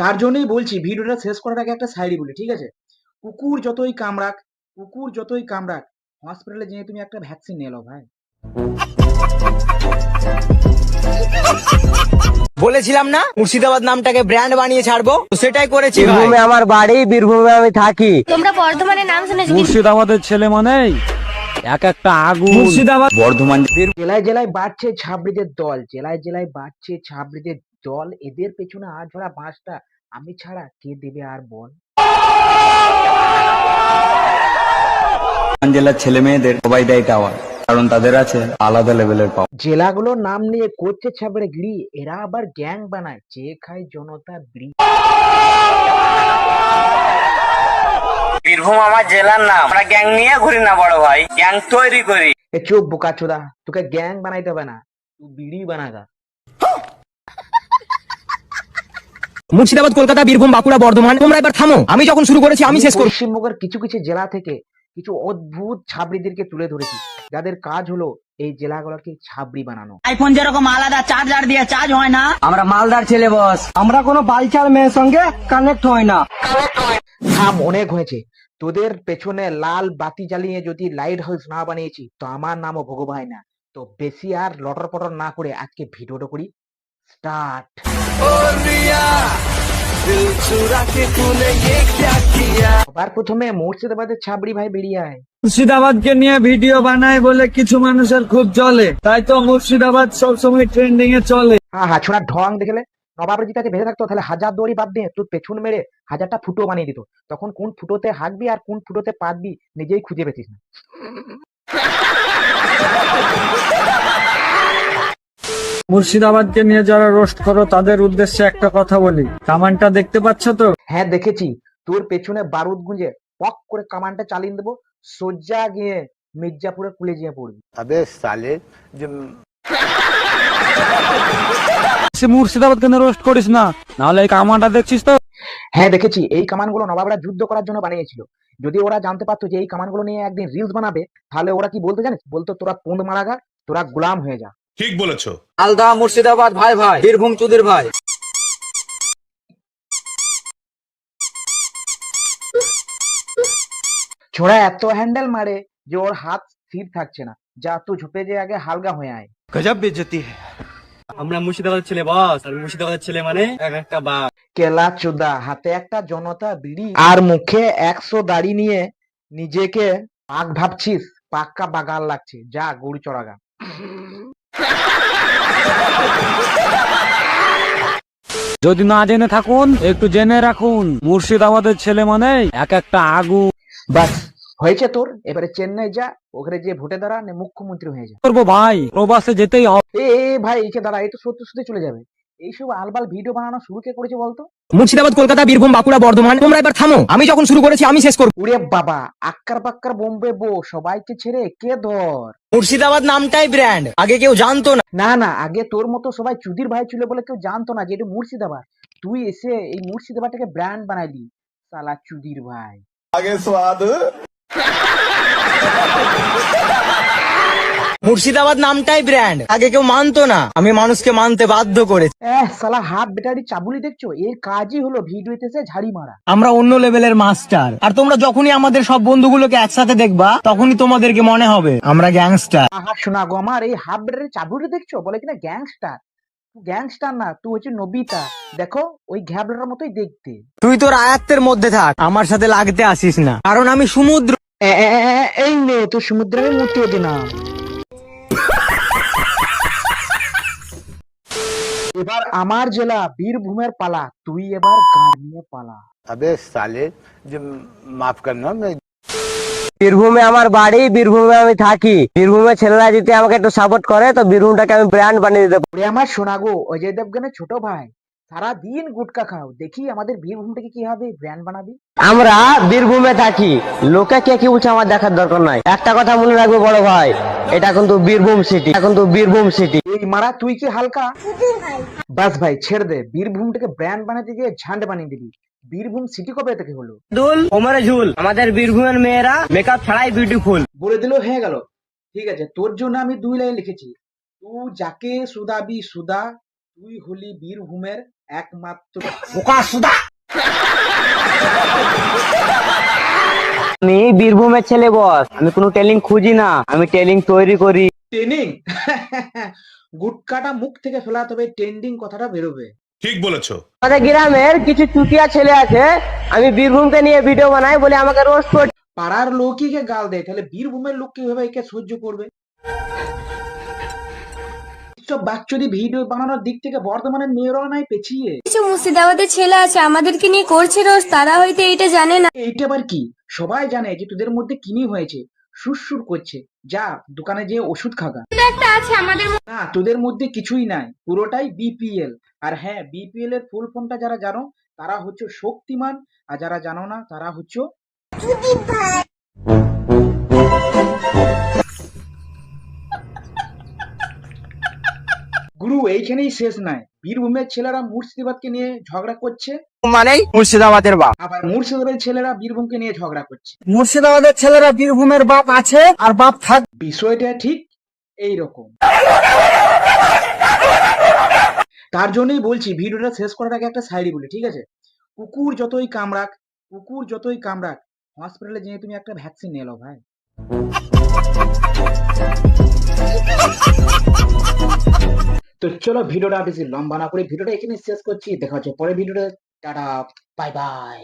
তার জন্যই বলছি ভিডিওটা শেষ করার আগে একটা সাইডি বলি ঠিক আছে? কুকুর যতই কামড়াক কুকুর যতই কামড়াক হসপিটালে যেয়ে তুমি একটা ভ্যাকসিন নিয়ে নাও ভাই। বলেছিলাম না মুর্শিদাবাদ নামটাকে ব্র্যান্ড বানিয়ে ছাড়বো? সেটাই করেছি ভাই। বীরভূমে আমার বাড়ি বীরভূমে আমি থাকি। তোমরা বর্ধমানের নাম শুনেছো? মুর্শিদাবাদের ছেলে মানেই এক একটা আগুন। মুর্শিদাবাদ বর্ধমান জেলায় জেলায় বাড়ছে ছাবড়িদের দল জেলায় জেলায় বাড়ছে ছাবড়িদের দল এদের পেছনে আর ধরা বাঁশটা আমি ছাড়া কে দেবে আর বল? জেলার ছেলে মেয়েদের সবাই দেয় টাওয়ার কারণ তাদের আছে আলাদা লেভেলের পাওয়ার জেলাগুলোর নাম নিয়ে করছে ছাবড়ে গিরি এরা আবার গ্যাং বানায় যে খায় জনতা বিড়ি বীরভূম আমার জেলার নাম। আমরা গ্যাং নিয়ে ঘুরি না বড় ভাই। গ্যাং তৈরি করি। এ চুপ বোকা চোদা তোকে গ্যাং বানাইতে হবে না তুই বিড়ি বানাগা। মুর্শিদাবাদ কলকাতা বীরভূম বাঁকুড়া বর্ধমান তোমরা এবার থামো। আমি যখন শুরু করেছি আমি শেষ করব। পশ্চিমবঙ্গের কিছু কিছু জেলা থেকে কিছু অদ্ভুত ছাবড়িদেরকে তুলে ধরেছি যাদের কাজ হলো এই জেলাগুলোকে ছাবড়ি বানানো। আইফোন যেরকম আলাদা চার্জার দিয়ে চার্জ হয় না। আমরা মালদার ছেলে বস আমরা কোনো বালচার মেয়ের সঙ্গে কানেক্ট হয় না। থাম অনেক হয়েছে। তোদের পেছনে লাল বাতি জ্বালিয়ে যদি লাইট হাউস না বানিয়েছি তো আমার নামও ভগবাই না তো বেশি আর লটর পটর না করে আজকে ভিডিওটা করি। স্টার্ট সবার প্রথমে মুর্শিদাবাদের ছাবড়ি ভাই বেরিয়ে আয়। মুর্শিদাবাদকে নিয়ে ভিডিও বানায় বলে কিছু মানুষের খুব চলে তাই তো মুর্শিদাবাদ সবসময় ট্রেন্ডিং এ চলে। হ্যাঁ হ্যাঁ ছোড়া ঢং দেখলে নবাবের যদি তাকে ভেজে থাকতো তাহলে হাজার দড়ি বাদ দিয়ে তোর পেছন মেরে হাজারটা ফুটো বানিয়ে দিত। তখন কোন ফুটোতে হাঁকবি আর কোন ফুটোতে পাতবি নিজেই খুঁজে পেতিস না। মুর্শিদাবাদকে নিয়ে যারা রোস্ট করো তাদের উদ্দেশ্যে একটা কথা বলি। কামানটা দেখতে পাচ্ছ তো? হ্যাঁ দেখেছি। তোর পেছনে বারুদ গুঁজে পক করে কামানটা চালিয়ে দেবো সোজা গিয়ে মির্জাপুরে কুলে গিয়ে পড়বি। সে মুর্শিদাবাদকে নিয়ে রোস্ট করিস না নাহলে এই কামানটা দেখছিস তো? হ্যাঁ দেখেছি। এই কামানগুলো নবাবরা যুদ্ধ করার জন্য বানিয়েছিল। যদি ওরা জানতে পারতো যে এই কামানগুলো নিয়ে একদিন রিলস বানাবে তাহলে ওরা কি বলতে জানিস? বলতো তোরা পুঁদ মারা গা তোরা গোলাম হয়ে যা। ঠিক বলেছ। আলদা মুর্শিদাবাদ ভাই ভাই বীরভূম চুদির ভাই। ছোড়া এত হ্যান্ডেল মারে যে ওর হাত স্থির থাকছে না। যা তুই ঝুপে যে আগে হালকা হয়ে আয়। গজব বেজতি আমরা মুর্শিদাবাদের ছেলে বস। আর মুর্শিদাবাদের ছেলে মানে এক একটা বাঘ। কেলা চোদা হাতে একটা জনতা বিড়ি। আর মুখে একশো দাড়ি নিয়ে নিজেকে পাক ভাবছিস পাক্কা বাগাল লাগছে। যা গুড় চড়াগা। যদি না জেনে থাকুন একটু জেনে রাখুন মুর্শিদাবাদের ছেলে মানে এক একটা আগুন। বাস হয়েছে তোর? এবারে চেন্নাই যা ওখানে যে ভোটে দাঁড়া মুখ্যমন্ত্রী হয়ে যা। করব ভাই প্রবাসে যেতেই হবে। এ ভাই একে দাঁড়া এই তো সত্যি সত্যি চলে যাবে। এইসব আলবাল ভিডিও বানানো শুরু কে করেছে বলতো? মুর্শিদাবাদ কলকাতা বীরভূম বাঁকুড়া বর্ধমান তোমরা এবার থামো। আমি যখন শুরু করেছি আমি শেষ করব। উড়ে বাবা আক্কার বাক্কার বোম্বে বো সবাইকে ছেড়ে কে ধর? মুর্শিদাবাদ নামটাই ব্র্যান্ড আগে কেউ জানতো না। না না আগে তোর মতো সবাই চুদির ভাই ছিল বলে কেউ জানতো না যে এটা মুর্শিদাবাদ। তুই এসে এই মুর্শিদাবাদটাকে ব্র্যান্ড বানাইলি সালা চুদির ভাই। মুর্শিদাবাদ নামটাই ব্র্যান্ড আগে কেউ মানতো না। আমি মানুষকে মানতে বাধ্য করেছি। সালা হাফ ব্যাটারি চাবুলি দেখছ? এর কাজই হলো ভিডিওতে এসে ঝাড়ি মারা। আমরা অন্য লেভেলের মাস্টার আর তোমরা যখনই আমাদের সব বন্ধুগুলোকে একসাথে দেখবা তখনই তোমাদেরকে মনে হবে আমরা গ্যাংস্টার আহা শোনা গো আমার এই হাফ ব্যাটারি চাবুলি দেখছ? বলে কিনা গ্যাংস্টার গ্যাংস্টার না তুই হচ্ছে নবিতা। দেখো ওই ঘ্যাবলার মতোই দেখতে। তুই তোর আয়াত্তের মধ্যে থাক আমার সাথে লাগতে আসিস না। কারণ আমি সমুদ্র এই নে তো সমুদ্রের মুতিয়ে দিলাম এবার আমার জেলা বীরভূমের পালা তুই এবার গান নিয়ে পালা। তবে সালে যে মাফ করলাম বীরভূমে আমার বাড়ি বীরভূমে আমি থাকি। বীরভূমে ছেলেরা যদি আমাকে একটু সাপোর্ট করে তো বীরভূমটাকে আমি ব্র্যান্ড বানিয়ে দিতে পারি। আমার শোনাগো অজয় দেবগানের ছোট ভাই। সারা দিন গুটকা খাও। দেখি আমাদের বীরভূমটাকে কি হবে ব্র্যান্ড বানাবি? আমরা বীরভূমে থাকি। লোকে কে কি বলছে আমার দেখার দরকার নাই। একটা কথা মনে রাখবে বড় ভাই এটা কিন্তু বীরভূম সিটি এটা কিন্তু বীরভূম সিটি এই মারা তুই কি হালকা? বাস ভাই ছেড়ে দে। বীরভূমটাকে ব্র্যান্ড বানাতে গিয়ে ঝান্ড বানিয়ে দিবি। বীরভূম সিটি কবে থেকে হলো? দুল ওমরে ঝুল। আমাদের বীরভূমের মেয়েরা মেকআপ ছাড়াই বিউটিফুল বলে দিল হয়ে গেল। ঠিক আছে তোর জন্য আমি দুই লাইন লিখেছি। তুই যাকে সুদাবি সুদা তুই হলি বীরভূমের একমাত্র আমি বীরভূমের ছেলে বস। আমি কোনো টেলিং খুঁজি না। আমি টেলিং তৈরি করি। ট্রেনিং গুটকাটা মুখ থেকে ফেলাতে হবে ট্রেন্ডিং কথাটা বেরোবে। ঠিক বলেছ। আমাদের গ্রামের কিছু চুটিয়া ছেলে আছে। আমি বীরভূমকে নিয়ে ভিডিও বানাই বলে আমাকে রোস্ট করে পাড়ার লোকই কে গাল দেয়? তাহলে বীরভূমের লোক কীভাবে একে সহ্য করবে? সব বাচ্চাদের ভিডিও বানানোর দিক থেকে বর্ধমানের মেয়েরাও নাই পেছিয়ে কিছু মুর্শিদাবাদের ছেলে আছে আমাদেরকে নিয়ে করছে রোজ তারা হয়তো এটা জানে না। এইটা আবার কি? সবাই জানে যে তোদের মধ্যে কিনি হয়েছে সুরসুর করছে। যা দোকানে যেয়ে ওষুধ খাগা। একটা আছে আমাদের না তোদের মধ্যে কিছুই নাই পুরোটাই বিপিএল। আর হ্যাঁ বিপিএল এর ফুল ফর্মটা যারা জানো তারা হচ্ছে শক্তিমান আর যারা জানো না তারা হচ্ছে এইখানেই শেষ নাই বীরভূমের ছেলেরা মুর্শিদাবাদকে নিয়ে ঝগড়া করছে। মানে মুর্শিদাবাদের বাপ। আবার মুর্শিদাবাদের ছেলেরা বীরভূমকে নিয়ে ঝগড়া করছে। মুর্শিদাবাদের ছেলেরা বীরভূমের বাপ আছে আর বাপ থাক বিষয়টা ঠিক এই রকম তার জন্যই বলছি ভিডিওটা শেষ করার আগে একটা সাইডি বলি ঠিক আছে? কুকুর যতই কামড়াক কুকুর যতই কামড়াক হসপিটালে যেয়ে তুমি একটা ভ্যাকসিন নিয়ে ভাই। তো চলো ভিডিওটা বেশি লম্বা না করে ভিডিওটা এখানে শেষ করছি। দেখা হচ্ছে পরের ভিডিওটা টাটা বাই বাই